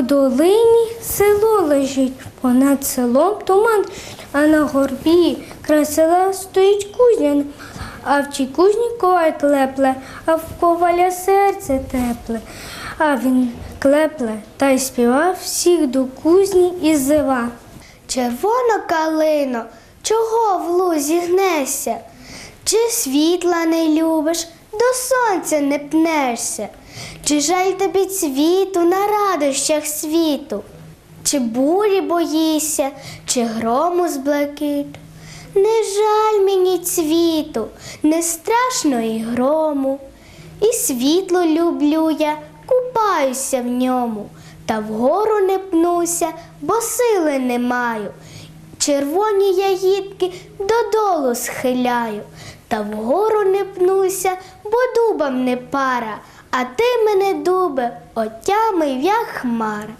долині село лежить, понад селом туман, а на горбі край села стоїть кузня. А в тій кузні коваль клепле, а в коваля серце тепле. А він клепле та й співав всіх до кузні і зива. Червона калино, чого в лузі гнешся? Чи світла не любиш, до сонця не пнешся? Чи жаль тобі цвіту на радощах світу? Чи бурі боїшся, чи грому з блакиту? Не жаль мені цвіту, не страшно і грому. І світло люблю я, купаюся в ньому, та вгору не пнуся, бо сили не маю. Червоні ягідки додолу схиляю, та вгору не пнуся, бо дубам не пара, а ти мене, дубе, отямив, як хмара.